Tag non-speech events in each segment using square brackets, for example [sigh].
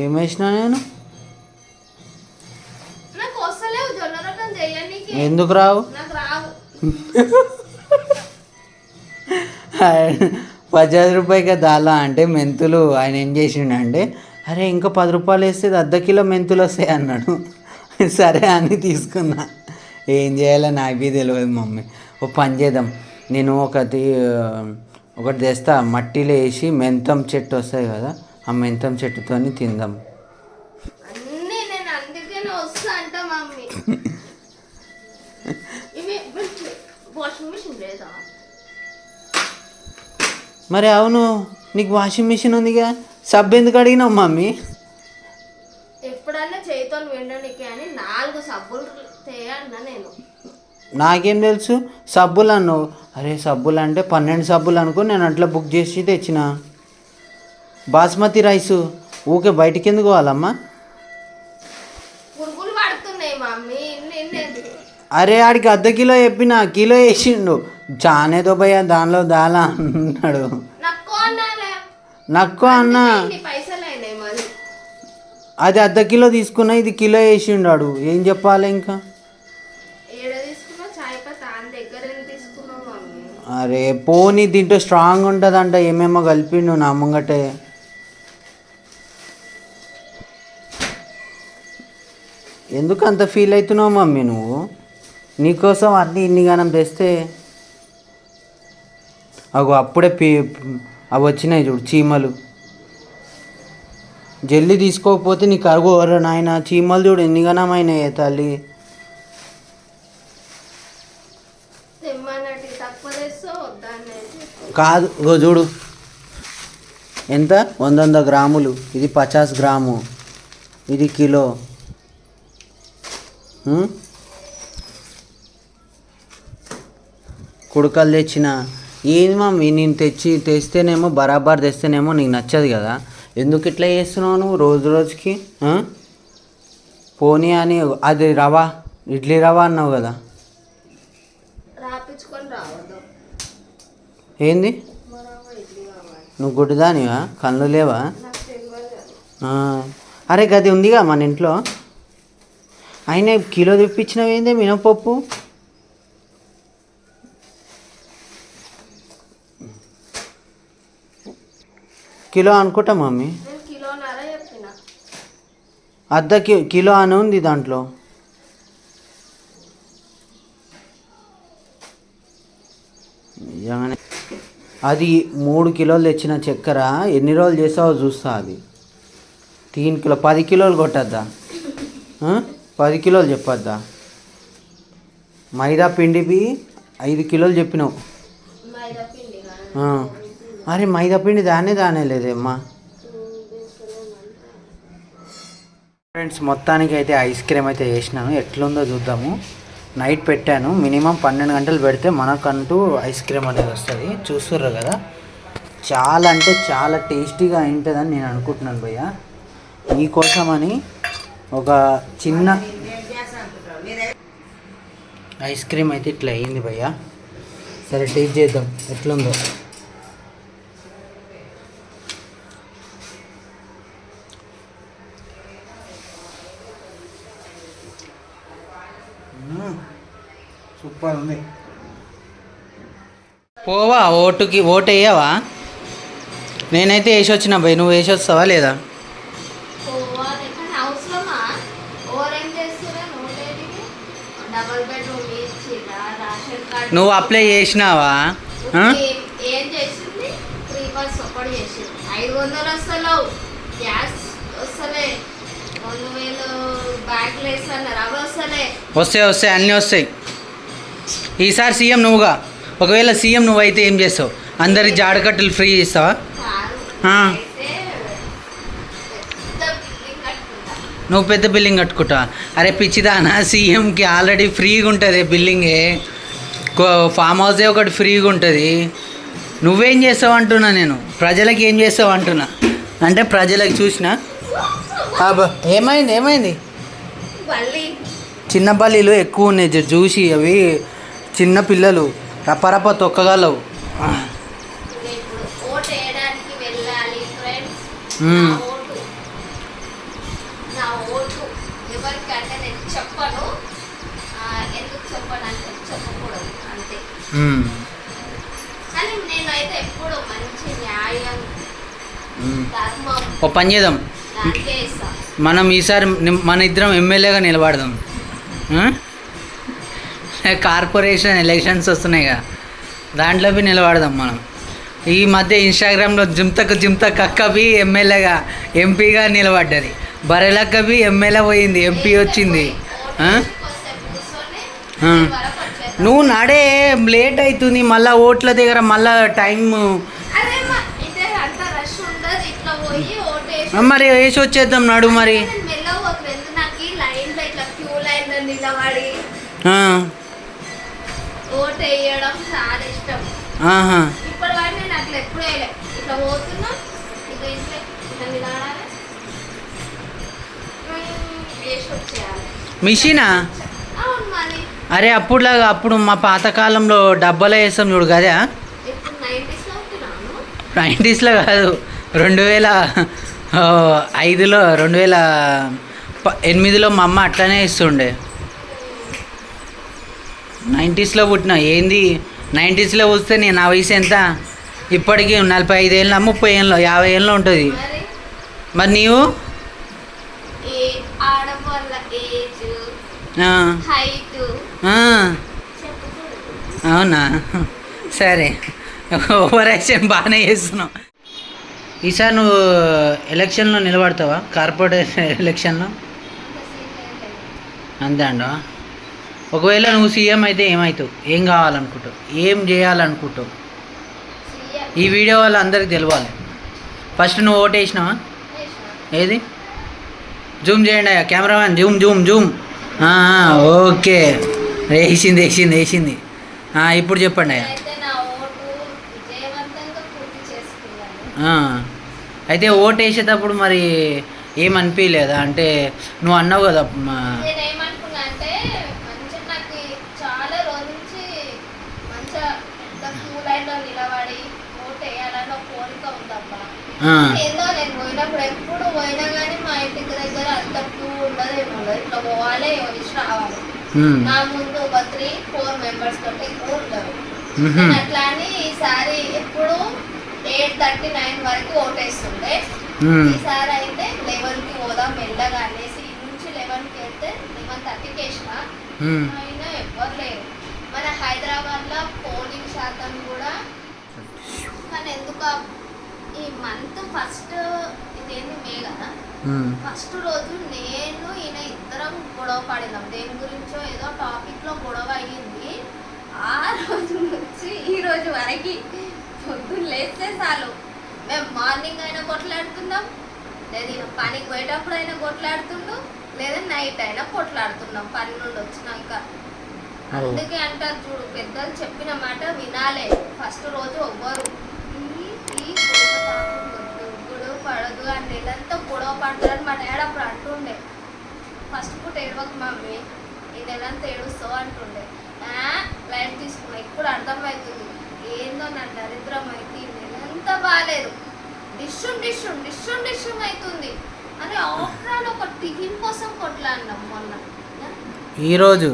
ఏం వేసినా నేను? ఎందుకు రావు? పచాస్ రూపాయకి దాలా అంటే మెంతులు ఆయన ఏం చేసిండు అంటే అరే ఇంకా పది రూపాయలు వేస్తే అర్ధ కిలో మెంతులు వస్తాయి అన్నాడు. సరే అని తీసుకున్నా. ఏం చేయాలో నాకు తెలియదు మమ్మీ. ఓ పని చేద్దాం. నేను ఒకటి ఒకటి తెస్తా. మట్టిలో వేసి మెంతం చెట్టు వస్తాయి కదా ఆ మెంతం చెట్టుతోని తిందాం. అన్నీ నేను అందుకనే వస్తా అంట మమ్మీ. ఇవి వాషింగ్ మిషన్ లేదా? మరి అవును నీకు వాషింగ్ మిషన్ ఉందిగా? సబ్బు ఎందుకు అడిగినావు మమ్మీ? ఎప్పుడన్నా చేతితో అని నాలుగు సబ్బులు తేయన్నా నేను. నాకేం తెలుసు? సబ్బులు అన్నావు. అరే సబ్బులు అంటే పన్నెండు సబ్బులు అనుకో నేను అట్లా బుక్ చేసి తెచ్చిన. బాస్మతి రైస్ ఊకే బయటికి ఎందుకు పోవాలమ్మా అరే ఆడికి అర్ధ కిలో చెప్పిన కిలో వేసిండు. చానేదో భయ్య దానిలో దాలా అన్నాడు. నక్కో అన్న అది అర్ధ కిలో తీసుకున్నా ఇది కిలో వేసిండాడు ఏం చెప్పాలి ఇంకా? అరే పోనీ దీంట్లో స్ట్రాంగ్ ఉంటుందంట ఏమేమో కలిపిండు నా ముంగటే. ఎందుకు అంత ఫీల్ అవుతున్నావు మమ్మీ నువ్వు? నీకోసం అన్ని ఇన్ని గానం తెస్తే అగో అప్పుడే పీ అవి వచ్చినాయి చూడు చీమలు. జల్దీ తీసుకోకపోతే నీకు అరుగు ఎవరు నాయన చీమలు చూడు ఎన్ని తల్లి. తక్కువ తెస్తో వద్దన్నది కాదు ఇగో చూడు. ఎంత? వంద వంద గ్రాములు. ఇది పచాస్ గ్రాము. ఇది కిలో? కుడకలు తెచ్చిన ఏంది మమ్మీ నేను తెచ్చి తెస్తేనేమో బరాబర్ తెస్తేనేమో నీకు నచ్చదు కదా. ఎందుకు ఇట్లా చేస్తున్నావు నువ్వు రోజు రోజుకి? పోనీ అని అది రవా ఇడ్లీ రవా అన్నావు కదా. ఏంది? నువ్వు గుడ్డిదానివా? కళ్ళు లేవా? అరే గది ఉందిగా మన ఇంట్లో. అయినా కిలో తెప్పించినవేంది మినపప్పు? కిలో అనుకుంటా మమ్మీ. అర్ధ కి కిలో అని ఉంది దాంట్లో. నిజంగానే. అది మూడు కిలోలు తెచ్చిన చక్కెర ఎన్ని రోజులు చేస్తావో చూస్తా అది. తీన్ కిలో పది కిలోలు కొట్టద్దా? పది కిలోలు చెప్పొద్దా? మైదా పిండివి ఐదు కిలోలు చెప్పినావు. అరే మైదా పిండి దానే దానే లేదేమ్మా ఫ్రెండ్స్ మొత్తానికి అయితే ఐస్ క్రీమ్ అయితే చేసినాను ఎట్లుందో చూద్దాము. నైట్ పెట్టాను. మినిమం పన్నెండు గంటలు పెడితే మనకంటూ ఐస్ క్రీమ్ అనేది వస్తుంది. చూస్తుర్రు కదా? చాలా అంటే చాలా టేస్టీగా ఉంటుందని నేను అనుకుంటున్నాను భయ్య. మీకోసమని ఒక చిన్న ఐస్ క్రీమ్ అయితే ఇట్లా అయ్యింది భయ్య. సరే టేస్ట్ చేద్దాం. ఎట్లుందో. సూపర్ ఉంది. పోవా ఓటుకి ఓటు వేయవా? నేనైతే వేసి వచ్చిన భయ్. నువ్వు వేసి వస్తావా లేదా? నువ్వు అప్లై చేసినావా? ఆ? ఏం- ఏం చేసింది? త్రీ బస్ ఒకటి చేసింది. ఐదు వందలు వస్తలేవు గ్యాస్ వస్తలే. రెండు వేలు బ్యాగ్లు వేస్తున్నారు అవి వస్తలే. వస్తాయి వస్తాయి అన్నీ వస్తాయి. ఈసారి సీఎం నువ్వుగా. ఒకవేళ సీఎం నువ్వైతే ఏం చేస్తావు? అందరికి జాడకట్టులు ఫ్రీ కట్టుకుంటా. నువ్వు పెద్ద బిల్డింగ్ కట్టుకుంటా అరే పిచ్చిదానా సీఎంకి ఆల్రెడీ ఫ్రీగా ఉంటుంది బిల్డింగే ఫామ్ హౌసే ఒకటి ఫ్రీగా ఉంటుంది. నువ్వేం చేస్తావు అంటున్నా నేను? ప్రజలకు ఏం చేస్తావు అంటున్నా? అంటే ప్రజలకు చూసిన? ఏమైంది ఏమైంది? చిన్న పల్లీలు ఎక్కువ ఉన్నాయి చూసి అవి. చిన్న పిల్లలు రపరప తొక్కగలవు. చెప్పను. కానీ నేనైతే ఎప్పుడు మంచి న్యాయం. ధర్మం ఓ పని చేద్దాం. దానికే ఇస్తా మనం ఈసారి మన ఇద్దరం ఎమ్మెల్యేగా నిలబడదాం? కార్పొరేషన్ ఎలక్షన్స్ వస్తున్నాయిగా దాంట్లో బి నిలబడదాం మనం. ఈ మధ్య ఇన్స్టాగ్రామ్లో జిమ్తకు జిమ్తక్ అక్క బి ఎమ్మెల్యేగా ఎంపీగా నిలబడ్డది. బరెలక్క బి ఎమ్మెల్యే పోయింది ఎంపీ వచ్చింది. నువ్వు నాడే లేట్ అవుతుంది మళ్ళీ ఓట్ల దగ్గర మళ్ళా టైం అదే మా- ఇదే అంత రష్ ఉండదు ఇట్లా పోయి ఓటేసి. మరి వేసి వచ్చేద్దాం నడు మరి. మిషనా? అరే అప్పుడులాగా అప్పుడు మా పాతకాలంలో డబ్బాలో వేస్తాం చూడు కదా నైంటీస్లో కాదు రెండు వేల ఐదులో రెండు వేల ఎనిమిదిలో మా అమ్మ అట్లనే ఇస్తుండే. నైంటీస్లో పుట్టిన ఏంది? నైంటీస్లో వస్తే నేను నా వయసు ఎంత? ఇప్పటికీ నలభై ఐదేళ్ళ ముప్పై ఏళ్ళు యాభై ఏళ్ళు ఉంటుంది. మరి? నీవు? హైట్ అవునా? సరే. ఓవర్ యాక్షన్ బాగానే చేస్తున్నావు. ఈసారి నువ్వు ఎలక్షన్లో నిలబడతావా? కార్పొరేషన్ ఎలక్షన్లో? అంతే అండి ఒకవేళ నువ్వు సీఎం అయితే ఏమవుతావు ఏం కావాలనుకుంటావు? ఏం చేయాలనుకుంటావు? ఈ వీడియో వాళ్ళు అందరికి తెలవాలి. ఫస్ట్ నువ్వు ఓటు వేసినావా? ఏది? జూమ్ చేయండి cameraman zoom zoom zoom. Okay. వేసింది వేసింది వేసింది. ఇప్పుడు చెప్పండి అయ్యా. అయితే ఓటు వేసేటప్పుడు మరి ఏమనిపించలేదా అంటే నువ్వు అన్నావు కదా మా- ఏందో నేను పోయినప్పుడు ఎప్పుడు పోయినా కానీ మా ఇంటికి దగ్గర అంత క్యూ ఉండదు ఏమి ఉండదు ఇట్లా పోవాలి రావాలి. నా ముందు ఒక త్రీ ఫోర్ మెంబర్స్ కంటే ఎక్కువ. నేను అట్లా అని ఈసారి ఎప్పుడు ఎయిట్ థర్టీ నైన్ వరకు ఓటేస్తుండే. ఉమ్, ఈసారి అయితే లెవెన్కి పోదాం మెల్లగా అనేసి నుంచి లెవెన్కి వెళ్తే లెవెన్ థర్టీకి వేసిన. అయినా ఎవ్వరు లేరు. మన హైదరాబాద్లో పోలింగ్ శాతం కూడా కానీ ఎందుకు ఈ మంత్ ఫస్ట్ ఇదేంటి మే కదా ఫస్ట్ రోజు నేను ఈయన ఇద్దరం గొడవ పడినాం. దేని గురించో ఏదో టాపిక్లో గొడవ అయ్యింది. ఆ రోజు నుంచి ఈ రోజు వరకు పొద్దున్న లేస్తే చాలు. మేము మార్నింగ్ అయినా కొట్లాడుతున్నాం లేదా ఈయన పనికి పోయేటప్పుడు అయినా కొట్లాడుతుండు లేదా నైట్ అయినా కొట్లాడుతున్నాం. పని నుండి వచ్చినాక. అందుకే అంటారు చూడు పెద్దలు చెప్పిన మాట వినాలే. ఫస్ట్ రోజు ఎవ్వరు ఈ ఈ గొడవ తాకుండొద్దు, గొడవ పడదు అని నెలంతా గొడవ పడతారని మా డాడీ అప్పుడు అంటుండే. ఫస్ట్ పూట ఏడవకు మమ్మీ ఈ నెలంతా ఏడుస్తావు అంటుండే. లైట్ తీసుకున్నా ఇప్పుడు అర్థమవుతుంది ఏందో నా దరిద్రం అయితే ఈ నెలంతా బాగాలేదు డిష్యూమ్ డిష్యూమ్ డిష్యూమ్ డిష్యూమ్ అవుతుంది అని ఆఫ్టర్ ఒక టిఫిన్ కోసం కొట్లాడినాం మొన్న. ఈరోజు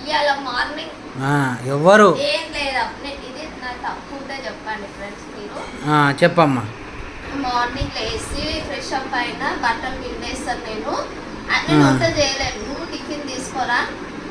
ఇవాళ మార్నింగ్. ఆ, ఎవ్వరు? ఏం లేదా ఇది నా తప్పు ఉంటే చెప్పండి ఫ్రెండ్స్ మీరు. చెప్పమ్మా. మార్నింగ్ లేచి ఫ్రెష్ అప్ అయినా బట్టలు పిండేస్తాను నేను. అన్నీ ఆ. వంట చేయలేను. నువ్వు టిఫిన్ తీసుకోరా?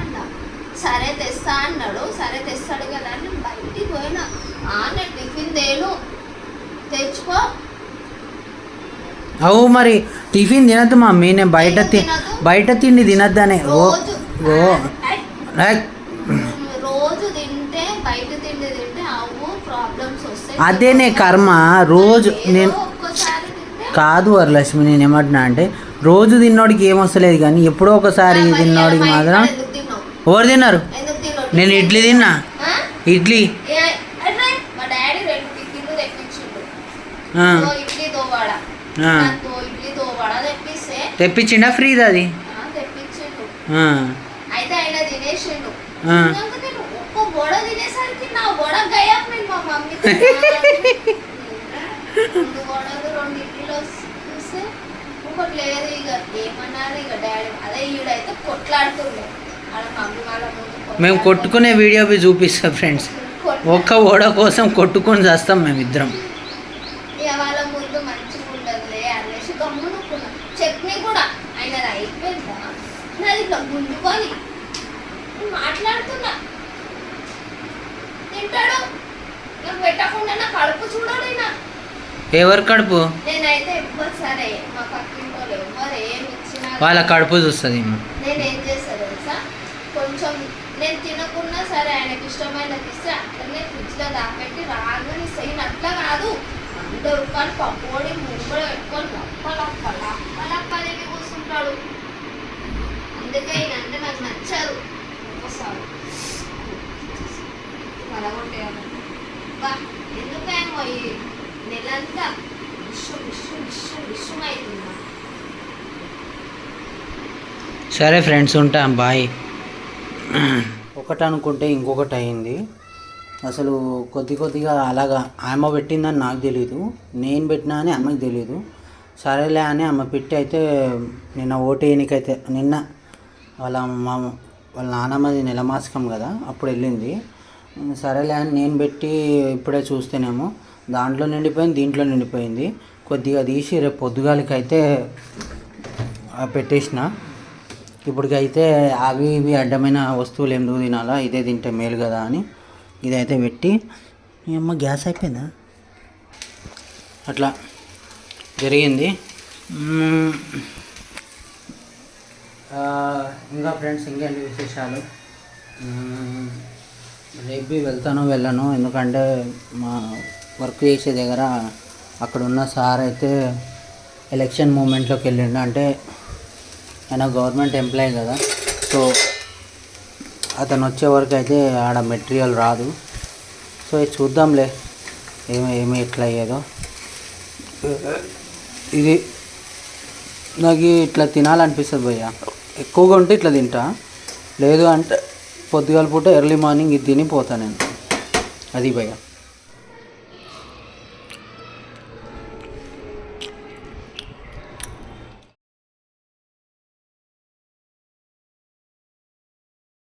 అన్నా సరే తెస్తా అన్నాడు. సరే తెస్తాడు కదా అని నేను బయటికి పోయినా. ఆ నేను టిఫిన్ తేను. తెచ్చుకో. అవు మరి టిఫిన్ తినద్దు మమ్మీ. నేను బయట తి? బయట తిండి తినద్దనే. ఓ రోజు. ఓ. రోజు తింటే బయట తిండి తింటే అవు ప్రాబ్లమ్స్ వస్తాయి. అదేనే కర్మ. రోజు నేను కాదు వరలక్ష్మి నేను ఏమంటున్నా అంటే రోజు తిన్నోడికి ఏమొస్తలేదు కానీ ఎప్పుడో ఒకసారి తిన్నోడికి మాత్రం? ఎవరు తిన్నారు? నేను ఇడ్లీ తిన్నా? ఇడ్లీ. తెప్పించిండు. ఫ్రీది అది? ఒక్క [laughs] రెండు రెండు ఇడ్లీలు ఇంకోటి లేదు ఇక ఏమన్నారు ఇక డాడీ అదే ఈడైతే కొట్లాడుతుండే మమ్మీ వాళ్ళ ముందు మేము కొట్టుకునే వీడియో చూపిస్తాం ఫ్రెండ్స్ ఒక్క ఓడ కోసం కొట్టుకొని చేస్తాం మేమిద్దరం. ఇక వాళ్ళ ముందు మంచిగా ఉండదులే అనేసి చట్నీ కూడా ఆయన అయిపోయిందా నాది ఇట్లా మాట్లాడుతున్నా. తింటాడు. నాకు పెట్టకుండా నా కడుపు చూడాలి నా ఎవరి కడుపు? వాళ్ళు కడుపు చూస్తుంది నేను చేస్తాను తెలుసా? కొంచెం నేను తినకున్నా సరే ఆయనకి ఇష్టమైనది ఇస్తే అట్లనే ఫ్రిడ్జ్లో దాపెట్టి రాగానే సైన్ అట్లా కాదు. పప్పోడి పెట్టుకొని కూర్చుంటాడు. అందుకే నాకు నచ్చదు. ఒకసారి ఎందుకేమో నెలంతా విశ్వం విశ్వం విశ్వం సరే ఫ్రెండ్స్ ఉంటాం. బాయ్. ఒకటి అనుకుంటే ఇంకొకటి అయింది అసలు కొద్ది కొద్దిగా అలాగా ఆమె పెట్టిందని నాకు తెలియదు నేను పెట్టినా అని ఆమెకు తెలియదు సరేలే అని ఆమె పెట్టి అయితే నిన్న ఓటు వేయనికైతే నిన్న వాళ్ళ మా వాళ్ళ నాన్నమ్మది నెలమాసకం కదా అప్పుడు వెళ్ళింది. సరేలే అని నేను పెట్టి ఇప్పుడే చూస్తేనేమో దాంట్లో నిండిపోయింది దీంట్లో నిండిపోయింది. కొద్దిగా తీసి రేపు పొద్దుగాలకి అయితే పెట్టేసిన. ఇప్పటికైతే అవి ఇవి అడ్డమైన వస్తువులు ఎందుకు తినాలా ఇదే తింటే మేలు కదా అని ఇదైతే పెట్టి అమ్మ గ్యాస్ అయిపోయిందా? అట్లా జరిగింది. ఇంకా ఫ్రెండ్స్ ఇంకేంటి విశేషాలు? రేపు వెళ్తాను వెళ్ళను ఎందుకంటే మా వర్క్ చేసే దగ్గర అక్కడ ఉన్న సార్ అయితే ఎలక్షన్ మూమెంట్లోకి వెళ్ళిండు. అంటే ఆయన గవర్నమెంట్ ఎంప్లాయీ కదా. సో అతను వచ్చే వరకు అయితే ఆడ మెటీరియల్ రాదు. సో ఇది చూద్దాంలే ఏమి ఏమి ఎట్లా అయ్యేదో ఇది నాకు ఇట్లా తినాలనిపిస్తుంది భయ్య. ఎక్కువగా ఉంటే ఇట్లా తింటా. లేదు అంటే పొద్దుగాల పూట ఎర్లీ మార్నింగ్ ఇది తిని పోతా నేను. అది భయ్య.